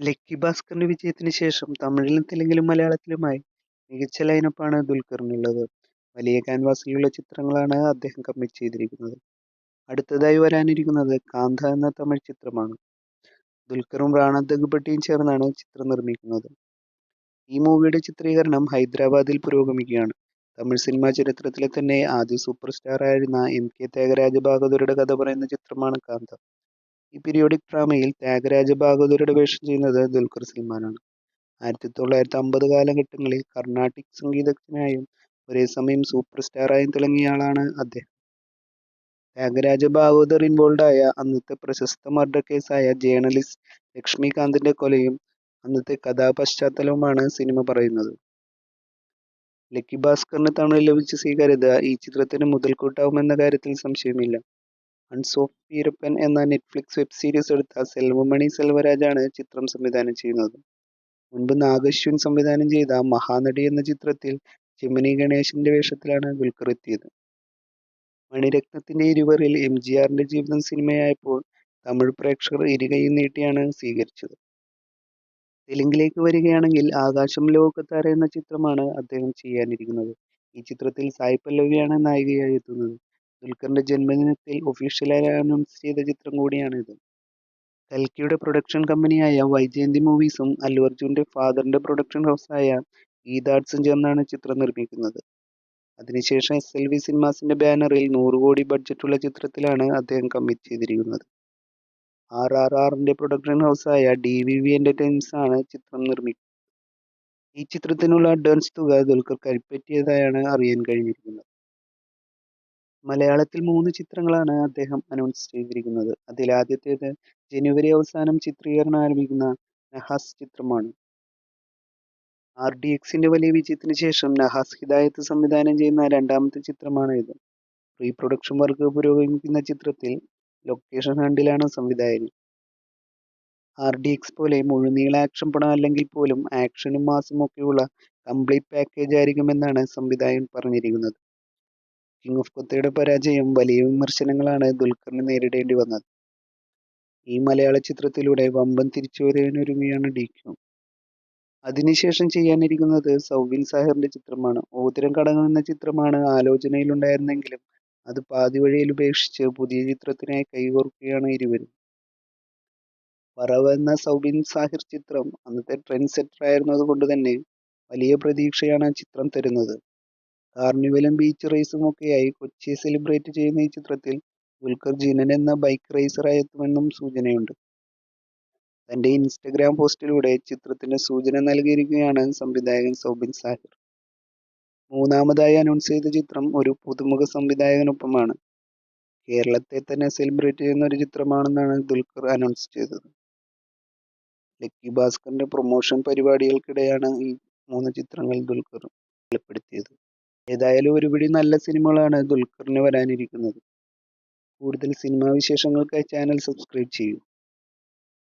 Lucky ഭാസ്കറിന്റെ വിജയത്തിന് ശേഷം തമിഴിലും തെലുങ്കിലും മലയാളത്തിലുമായി മികച്ച ലൈനപ്പാണ് ദുൽഖറിനുള്ളത്. വലിയ ക്യാൻവാസിലുള്ള ചിത്രങ്ങളാണ് അദ്ദേഹം കമ്മിറ്റ് ചെയ്തിരിക്കുന്നത്. അടുത്തതായി വരാനിരിക്കുന്നത് കാന്ത എന്ന തമിഴ് ചിത്രമാണ്. ദുൽഖറും റാണ ചേർന്നാണ് ചിത്രം നിർമ്മിക്കുന്നത്. ഈ മൂവിയുടെ ചിത്രീകരണം ഹൈദരാബാദിൽ പുരോഗമിക്കുകയാണ്. തമിഴ് സിനിമാ ചരിത്രത്തിലെ തന്നെ ആദ്യ സൂപ്പർ സ്റ്റാർ ആയിരുന്ന എം കെ ത്യാഗരാജ ബഹാദൂരുടെ കഥ പറയുന്ന ചിത്രമാണ് കാന്ത. ഈ പീരിയോഡിക് ഡ്രാമയിൽ ത്യാഗരാജ ഭാഗവതരുടെ വേഷം ചെയ്യുന്നത് ദുൽഖർ സൽമാനാണ്. ആയിരത്തി തൊള്ളായിരത്തി അമ്പത് കാലഘട്ടങ്ങളിൽ കർണാട്ടിക് സംഗീതജ്ഞനായും ഒരേ സമയം സൂപ്പർ സ്റ്റാറായും തിളങ്ങിയ ആളാണ് അദ്ദേഹം. ത്യാഗരാജ ഭാഗവതർ ആയ അന്നത്തെ പ്രശസ്ത മർഡർ കേസായ ജേർണലിസ്റ്റ് ലക്ഷ്മികാന്തിന്റെ കൊലയും അന്നത്തെ കഥാപശ്ചാത്തലവുമാണ് സിനിമ പറയുന്നത്. ലക്കി ഭാസ്കറിന് തമിഴിൽ ലഭിച്ച സ്വീകാര്യത ഈ ചിത്രത്തിന് മുതൽക്കൂട്ടാവുമെന്ന കാര്യത്തിൽ സംശയമില്ല. അൺസ് ഓഫ് എന്ന നെറ്റ്ഫ്ലിക്സ് വെബ് സീരീസ് എടുത്ത സെൽവമണി സെൽവരാജാണ് ചിത്രം സംവിധാനം ചെയ്യുന്നത്. മുൻപ് നാഗശ്വിൻ സംവിധാനം ചെയ്ത മഹാനടി എന്ന ചിത്രത്തിൽ ചിമ്മിനി ഗണേശന്റെ വേഷത്തിലാണ് ദുൽഖർ എത്തിയത്. മണിരത്നത്തിന്റെ ഇരുവറിൽ എം ജി ആറിന്റെ ജീവിതം സിനിമയായപ്പോൾ തമിഴ് പ്രേക്ഷകർ ഇരുകൈയും നീട്ടിയാണ് സ്വീകരിച്ചത്. തെലുങ്കിലേക്ക് വരികയാണെങ്കിൽ ആകാശം ലോകത്താര എന്ന ചിത്രമാണ് അദ്ദേഹം ചെയ്യാനിരിക്കുന്നത്. ഈ ചിത്രത്തിൽ സായി പല്ലവിയാണ് നായികയായി എത്തുന്നത്. ദുൽഖറിന്റെ ജന്മദിനത്തിൽ ഒഫീഷ്യലായി അനൗൺസ് ചെയ്ത ചിത്രം കൂടിയാണിത്. കൽക്കിയുടെ പ്രൊഡക്ഷൻ കമ്പനിയായ വൈജയന്തി മൂവീസും അല്ലു അർജുന്റെ ഫാദറിന്റെ പ്രൊഡക്ഷൻ ഹൗസായ ഗീതാർട്സും ചേർന്നാണ് ചിത്രം നിർമ്മിക്കുന്നത്. അതിനുശേഷം എസ് എൽ വി സിനിമാസിന്റെ ബാനറിൽ നൂറ് കോടി ബഡ്ജറ്റുള്ള ചിത്രത്തിലാണ് അദ്ദേഹം കമ്മിറ്റ് ചെയ്തിരിക്കുന്നത്. ആർ ആർ ആറിന്റെ പ്രൊഡക്ഷൻ ഹൗസായ ഡി വി വി എന്റർടൈൻമെന്റ്സ് ആണ് ചിത്രം നിർമ്മിക്കുന്നത്. ഈ ചിത്രത്തിനുള്ള അഡ്വാൻസ് തുക ദുൽഖർ കൈപ്പറ്റിയതായാണ് അറിയാൻ കഴിഞ്ഞിരിക്കുന്നത്. മലയാളത്തിൽ മൂന്ന് ചിത്രങ്ങളാണ് അദ്ദേഹം അനൗൺസ് ചെയ്തിരിക്കുന്നത്. അതിൽ ആദ്യത്തേത് ജനുവരി അവസാനം ചിത്രീകരണം ആരംഭിക്കുന്ന നഹാസ് ചിത്രമാണ്. ഡി എക്സിന്റെ വലിയ വിജയത്തിന് ശേഷം നഹാസ് ഹിദായത്ത് സംവിധാനം ചെയ്യുന്ന രണ്ടാമത്തെ ചിത്രമാണ് ഇത്. പ്രീ പ്രൊഡക്ഷൻ വർക്ക് പുരോഗമിക്കുന്ന ചിത്രത്തിൽ ലൊക്കേഷൻ ഹണ്ടിലാണ് സംവിധായകൻ. ആർ ഡി എക്സ് പോലെ മുഴുനീള ആക്ഷൻ പടം അല്ലെങ്കിൽ പോലും ആക്ഷനും മാസും ഒക്കെയുള്ള കംപ്ലീറ്റ് പാക്കേജ് ആയിരിക്കുമെന്നാണ് സംവിധായകൻ പറഞ്ഞിരിക്കുന്നത്. കിങ് ഓഫ് കൊത്തയുടെ പരാജയം വലിയ വിമർശനങ്ങളാണ് ദുൽഖറിന് നേരിടേണ്ടി വന്നത്. ഈ മലയാള ചിത്രത്തിലൂടെ വമ്പൻ തിരിച്ചുവരവിനൊരുങ്ങുകയാണ് ഡി ക്യു അതിനുശേഷം ചെയ്യാനിരിക്കുന്നത് സൗബിൻ സാഹറിന്റെ ചിത്രമാണ്. ഓതിരം കടങ്ങൾ എന്ന ചിത്രമാണ് ആലോചനയിലുണ്ടായിരുന്നെങ്കിലും അത് പാതി വഴിയിൽ ഉപേക്ഷിച്ച് പുതിയ ചിത്രത്തിനായി കൈകോർക്കുകയാണ് ഇരുവരും. പറവ എന്ന സൗബിൻ സാഹിർ ചിത്രം അന്നത്തെ ട്രെൻഡ് സെറ്റർ ആയിരുന്നത് തന്നെ വലിയ പ്രതീക്ഷയാണ് ചിത്രം തരുന്നത്. കാർണിവലും ബീച്ച് റേസും ഒക്കെയായി. കൊച്ചിയെ സെലിബ്രേറ്റ് ചെയ്യുന്ന ഈ ചിത്രത്തിൽ ദുൽഖർ ജിനൻ എന്ന ബൈക്ക് റേസറായി എത്തുമെന്നും സൂചനയുണ്ട്. തന്റെ ഇൻസ്റ്റഗ്രാം പോസ്റ്റിലൂടെ ചിത്രത്തിന് സൂചന നൽകിയിരിക്കുകയാണ് സംവിധായകൻ സൗബിൻ സാഹിർ. മൂന്നാമതായി അനൗൺസ് ചെയ്ത ചിത്രം ഒരു പുതുമുഖ സംവിധായകനൊപ്പമാണ്. കേരളത്തെ തന്നെ സെലിബ്രേറ്റ് ചെയ്യുന്ന ഒരു ചിത്രമാണെന്നാണ് ദുൽഖർ അനൗൺസ് ചെയ്തത്. ലക്കി ഭാസ്കറിന്റെ പ്രൊമോഷൻ പരിപാടികൾക്കിടെയാണ് ഈ മൂന്ന് ചിത്രങ്ങൾ ദുൽഖർ വെളിപ്പെടുത്തിയത്. ഏതായാലും ഒരുപിടി നല്ല സിനിമകളാണ് ദുൽഖറിന് വരാനിരിക്കുന്നത്. കൂടുതൽ സിനിമാ വിശേഷങ്ങൾക്കായി ചാനൽ സബ്സ്ക്രൈബ് ചെയ്യൂ.